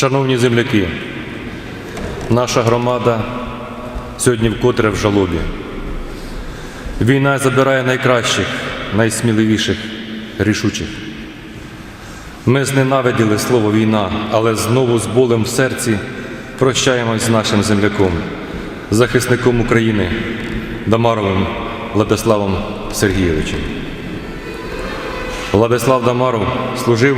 Шановні земляки, наша громада сьогодні вкотре в жалобі. Війна забирає найкращих, найсміливіших, рішучих. Ми зненавиділи слово війна, але знову з болем в серці прощаємось з нашим земляком, захисником України Дамаровим Владиславом Сергійовичем. Владислав Дамаров служив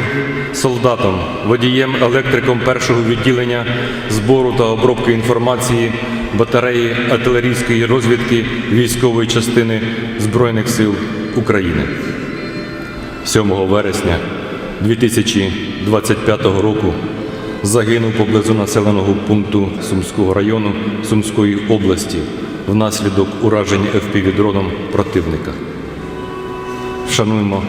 солдатом, водієм, електриком першого відділення збору та обробки інформації батареї артилерійської розвідки військової частини Збройних сил України. 7 вересня 2025 року загинув поблизу населеного пункту Сумського району Сумської області внаслідок ураження FPV-дроном противника. Вшануємо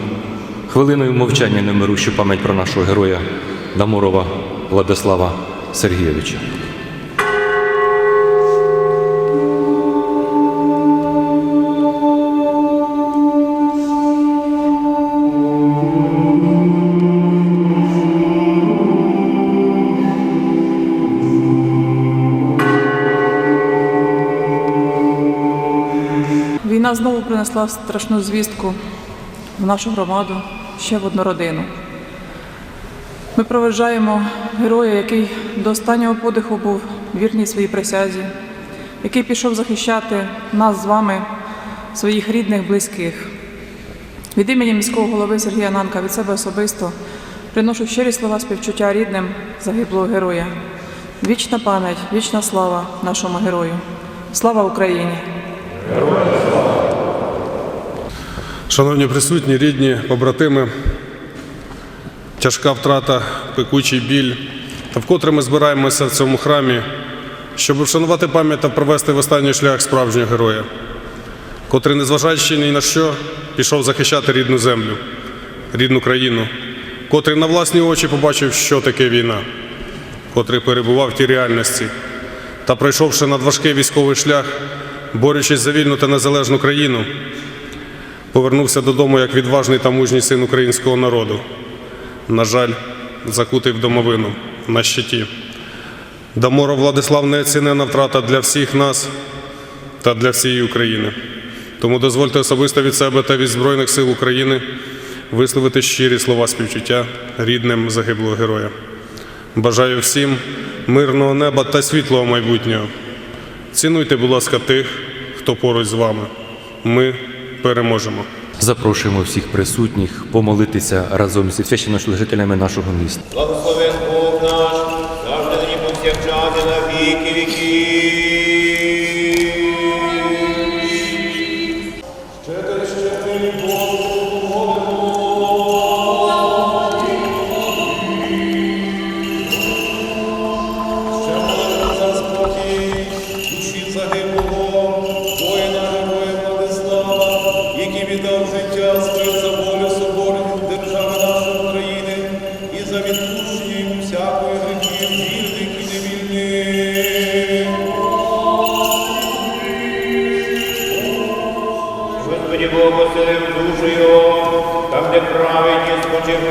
хвилиною мовчання немирущу пам'ять про нашого героя Дамурова Владислава Сергійовича. Війна знову принесла страшну звістку в нашу громаду, ще в одну родину. Ми проведжаємо героя, який до останнього подиху був вірний своїй присязі, який пішов захищати нас з вами, своїх рідних, близьких. Від імені міського голови Сергія Нанка від себе особисто приношу щирі слова співчуття рідним загиблого героя. Вічна пам'ять, вічна слава нашому герою. Слава Україні! Шановні присутні, рідні, побратими, тяжка втрата, пекучий біль. Та вкотре ми збираємося в цьому храмі, щоб вшанувати пам'ять та провести в останній шлях справжнього героя, котрий, незважаючи ні на що, пішов захищати рідну землю, рідну країну, котрий на власні очі побачив, що таке війна, котрий перебував в тій реальності та пройшовши надважкий військовий шлях, борючись за вільну та незалежну країну, повернувся додому як відважний та мужній син українського народу. На жаль, закутий в домовину на щиті. Даморов Владислав неоцінена втрата для всіх нас та для всієї України. Тому дозвольте особисто від себе та від Збройних сил України висловити щирі слова співчуття рідним загиблого героя. Бажаю всім мирного неба та світлого майбутнього. Цінуйте, будь ласка, тих, хто поруч з вами. Ми переможемо. Запрошуємо всіх присутніх помолитися разом зі священнослужителями нашого міста. Благословен Бог наш, поселив там, де праведні спочивають.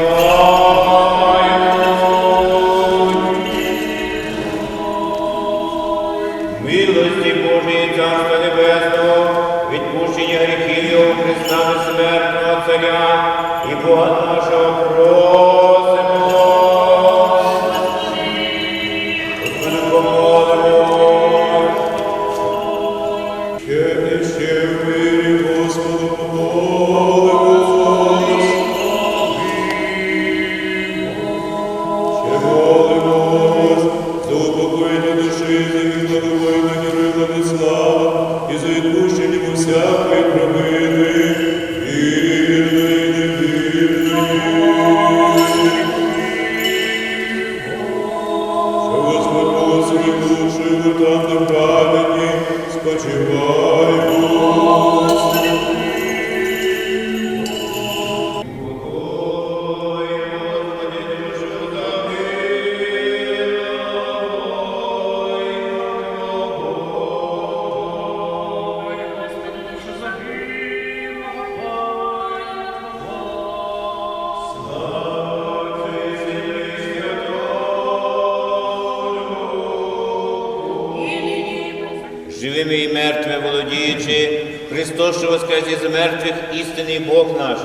Милості Божої Царства Небесного, відпущення гріхів Христа безсмертного Царя живими і мертвими володіючи, Христос, що воскрес із мертвих, істинний Бог наш,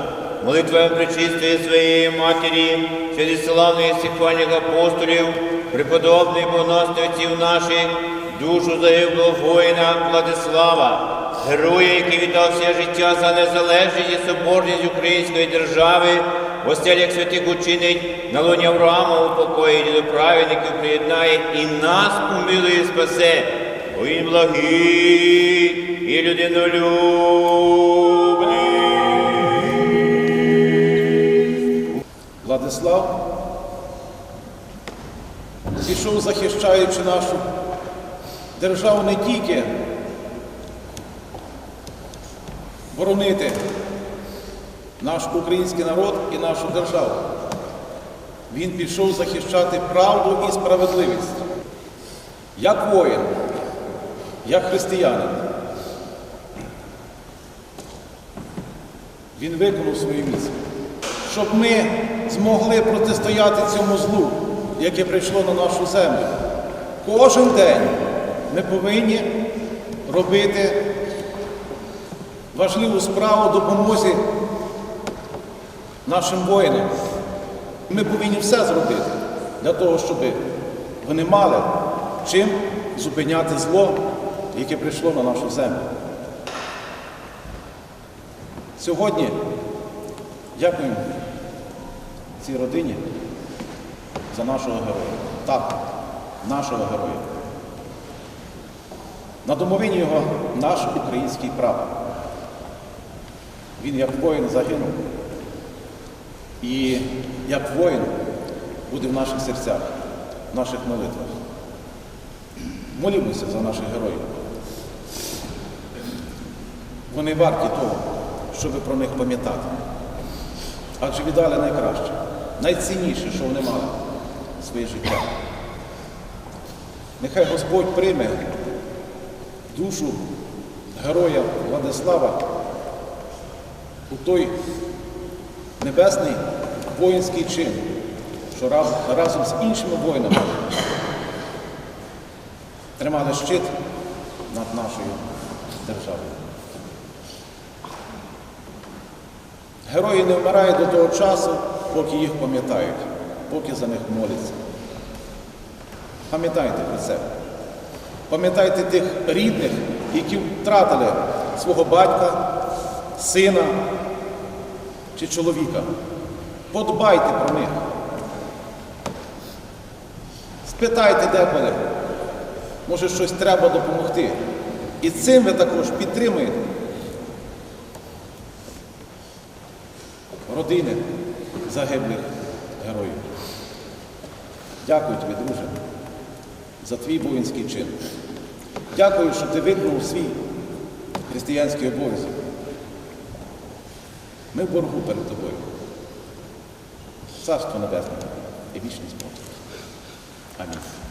молитвами причистої своєї Матері, через славних сихвальних апостолів, преподобних богоностивців наших, душу загиблого воїна Владислава, героя, який віддав своє життя за незалежність і соборність української держави, в оселях святих учинить, на лоні Авраама упокоїть, до праведників приєднає і нас умилує спасе, бо він благий і людинолюбний. Владислав пішов, захищаючи нашу державу не тільки боронити наш український народ і нашу державу. Він пішов захищати правду і справедливість. Як воїн, як християнин. Він виконав свою місію. Щоб ми змогли протистояти цьому злу, яке прийшло на нашу землю. Кожен день ми повинні робити важливу справу допомозі нашим воїнам. Ми повинні все зробити для того, щоб вони мали чим зупиняти зло, яке прийшло на нашу землю. Сьогодні дякуємо цій родині за нашого героя. Так, нашого героя. На домовині його наш український прапор. Він як воїн загинув. І як воїн буде в наших серцях, в наших молитвах. Молімося за наших героїв. Вони варті того, щоб про них пам'ятати. Адже віддали найкраще, найцінніше, що вони мали своє життя. Нехай Господь прийме душу героя Владислава у той небесний воїнський чин, що раз- разом з іншими воїнами тримали щит над нашою державою. Герої не вмирають до того часу, поки їх пам'ятають, поки за них моляться. Пам'ятайте про це. Пам'ятайте тих рідних, які втратили свого батька, сина чи чоловіка. Подбайте про них. Спитайте, де вони. Може, щось треба допомогти. І цим ви також підтримуєте родини загиблих героїв. Дякую тобі, друже, за твій воїнський чин. Дякую, що ти виконав свій християнський обов'язок. Ми в боргу перед тобою. Царство Небесне і вічність Бога. Амінь.